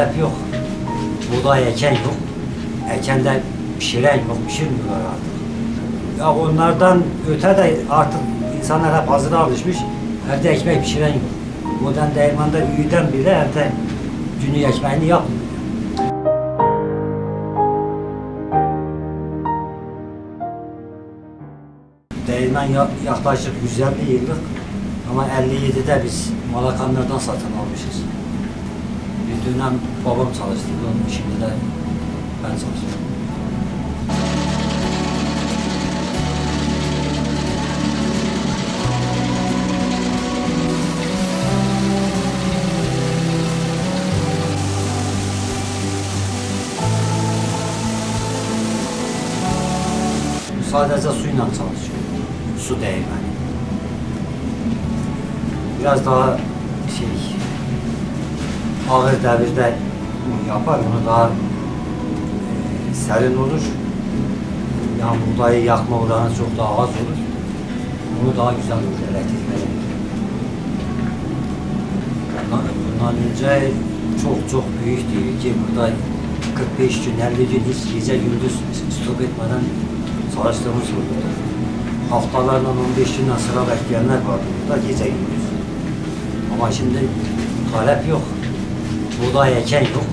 talep yok. Buğday eken yok. Eken de pişiren yok. Pişirmiyorlar artık. Ya onlardan öte de artık insanlar hep hazıra alışmış. Evde ekmek pişiren yok. Modern değirmanda büyüden bile evde günlük ekmeğini yapmıyor. Değirmen ya- yaklaşık 150 yıllık ama 57'de biz Malakanlardan satın almışız. Dönem babam çalıştırdı onu, şimdi de ben çalışıyorum. Sadece suyla çalışıyor. Su değirmeni. Biraz daha şey ağır devirde yapar onu daha e, serin olur. Yani buğdayı yakma oranı çok daha az olur. Bunu daha güzel olur elektrik verir. Bundan, bundan önce çok çok büyüktü ki burada 45 gün 50 gün hiç gece gündüz stop etmeden çalıştığımız oldu. Haftalarla 15 günden sıra bekleyenler vardı burada gece gündüz. Ama şimdi talep yok. Buğday eken yok.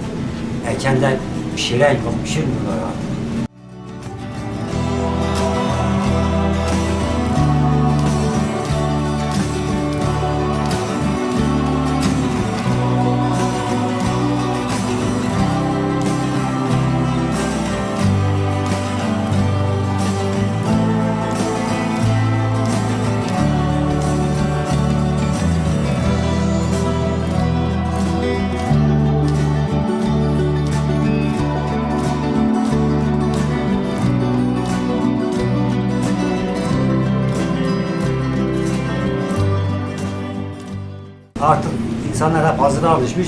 Eken de pişiren yok. Pişirmiyorlar. Artık insanlar hep hazıra alışmış.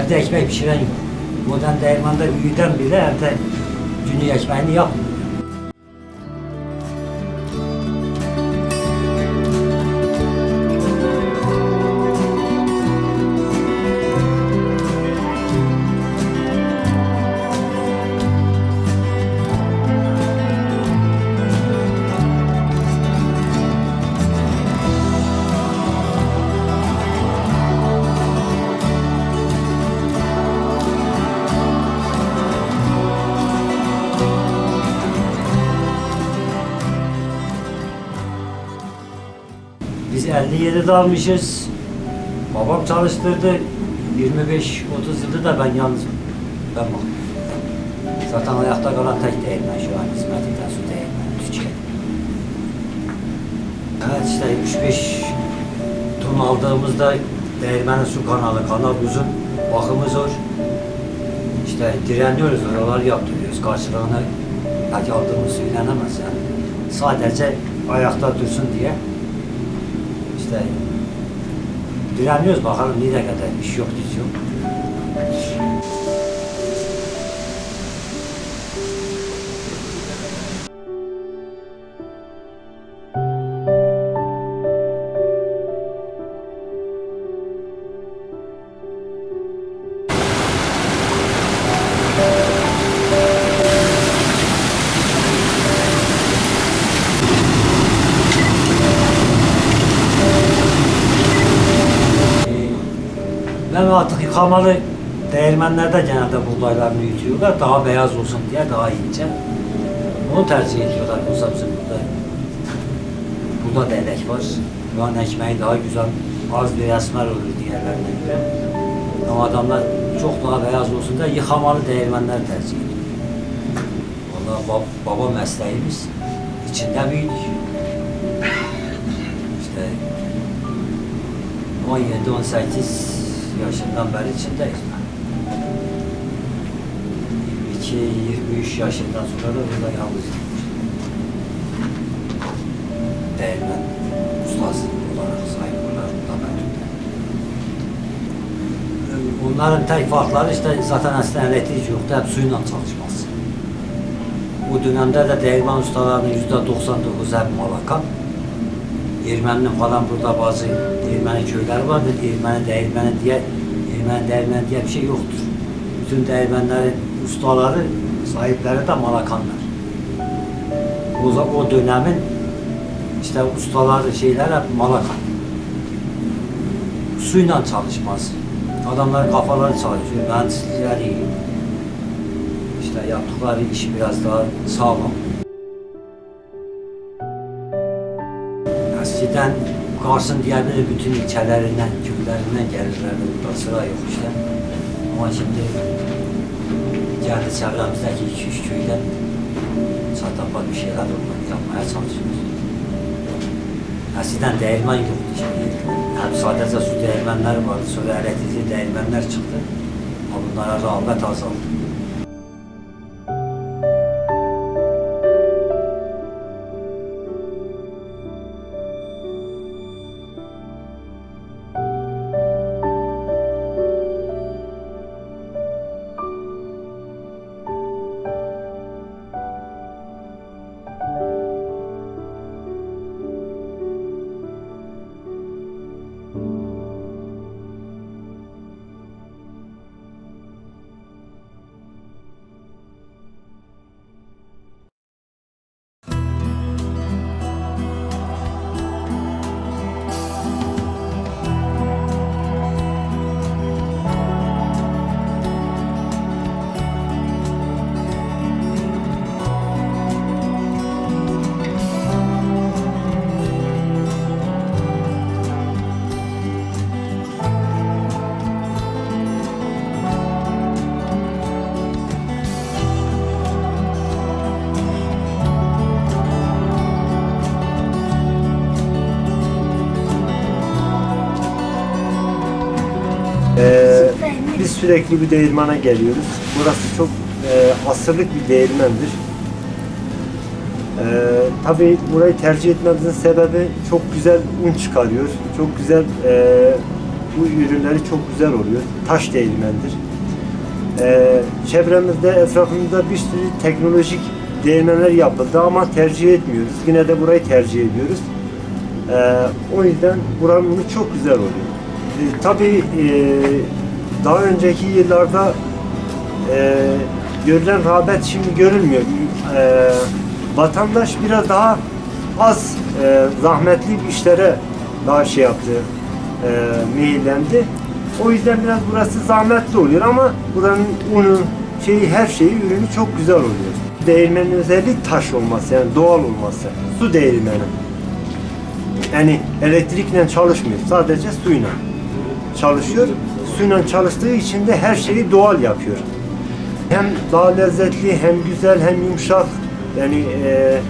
Evde ekmek pişiren yok. Modern değirmanda büyüden bile evde günlük ekmeğini yapmıyor. Biz 57'de almışız. Babam çalıştırdı. 25-30 yıldır da ben yalnızım. Ben bakıyorum. Zaten ayakta kalan tek değirmen şu an hizmetinden su değirmeni Türkiye. Evet işte 3-5 ton aldığımızda değirmenin su kanalı, kanal uzun, bakımı zor. İşte direniyoruz, oraları yaptırıyoruz. Karşılığını pek aldığımız söylenemez yani. Sadece ayakta dursun diye işte direniyoruz bakalım nereye kadar iş yok yok. Ben artık yıkamalı değirmenlerde genelde buğdaylarını yutuyorlar. Daha beyaz olsun diye daha ince. Onu tercih ediyorlar. Yoksa bizim burada burada da elek var. Buranın ekmeği daha güzel. Az bir esmer olur diğerlerine göre. Ama adamlar çok daha beyaz olsun diye yıkamalı değirmenler tercih ediyor. Vallahi bab, baba mesleğimiz içinde büyüdük. İşte 17-18 yaşından beri içindeyiz. 22-23 yaşından sonra da burada yalnız Değirmen ustası olarak sahip olarak. Onların tek farkları işte zaten aslında elektrik yoktu, hep suyla çalışması. Bu dönemde de değirmen ustalarının yüzde 99 hep Malakan. Ermeninin falan burada bazı Ermeni köyler vardır. Ermeni değirmeni diye, Ermeni değirmeni diye bir şey yoktur. bütün değirmenlerin ustaları, sahipleri de Malakanlar. O, o dönemin işte ustaları şeyler hep Malakan. Suyla çalışmaz. Adamların kafaları çalışıyor, mühendislikleri iyi. İşte yaptıkları iş biraz daha sağlam. Eskiden Kars'ın diğer bir bütün ilçelerinden, köylerinden gelirlerdi. Burada sıra yok işte. Ama şimdi kendi çevremizdeki iki üç köyden çatapat bir şeyler olmak yapmaya çalışıyoruz. Eskiden değirmen yoktu şimdi. Hem sadece su değirmenleri vardı, sonra elektrikli değirmenler çıktı. Ama bunlara rağbet azaldı. Biz sürekli bu değirmana geliyoruz. Burası çok e, asırlık bir değirmendir. Ee, tabii burayı tercih etmemizin sebebi çok güzel un çıkarıyor. Çok güzel e, bu ürünleri çok güzel oluyor. Taş değirmendir. Ee, çevremizde, etrafımızda bir sürü teknolojik değirmenler yapıldı ama tercih etmiyoruz. Yine de burayı tercih ediyoruz. Ee, o yüzden buranın unu çok güzel oluyor. Ee, tabii e, daha önceki yıllarda e, görülen rağbet şimdi görülmüyor. E, vatandaş biraz daha az e, zahmetli işlere daha şey yaptı, e, meyillendi. O yüzden biraz burası zahmetli oluyor ama buranın unu, şeyi, her şeyi, ürünü çok güzel oluyor. Değirmenin özelliği taş olması, yani doğal olması. Su değirmeni. Yani elektrikle çalışmıyor, sadece suyla çalışıyor. Suyla çalıştığı için de her şeyi doğal yapıyor. Hem daha lezzetli, hem güzel, hem yumuşak. Yani e, e,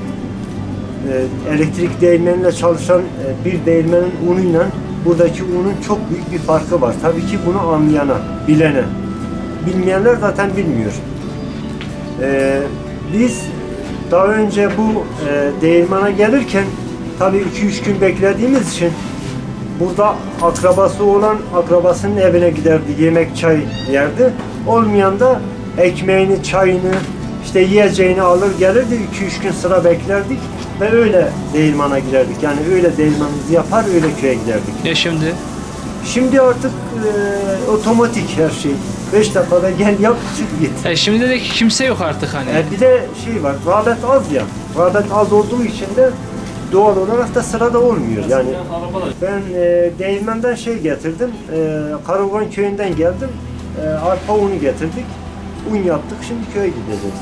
elektrik değirmeniyle çalışan e, bir değirmenin unuyla buradaki unun çok büyük bir farkı var. Tabii ki bunu anlayana, bilene. Bilmeyenler zaten bilmiyor. E, biz daha önce bu e, değirmana gelirken tabii 2-3 gün beklediğimiz için burada akrabası olan akrabasının evine giderdi, yemek çay yerdi. Olmayan da ekmeğini, çayını, işte yiyeceğini alır gelirdi. 2-3 gün sıra beklerdik ve öyle değirmana girerdik. Yani öyle değirmanımızı yapar, öyle köye giderdik. Ya şimdi? Şimdi artık e, otomatik her şey. 5 dakikada gel yap çık git. E şimdi de kimse yok artık hani. E, bir de şey var, rağbet az ya. Rağbet az olduğu için de doğal olarak da sırada olmuyor. Yani ben e, değirmenden şey getirdim, e, Karavan köyünden geldim, e, arpa unu getirdik. Un yaptık, şimdi köye gideceğiz.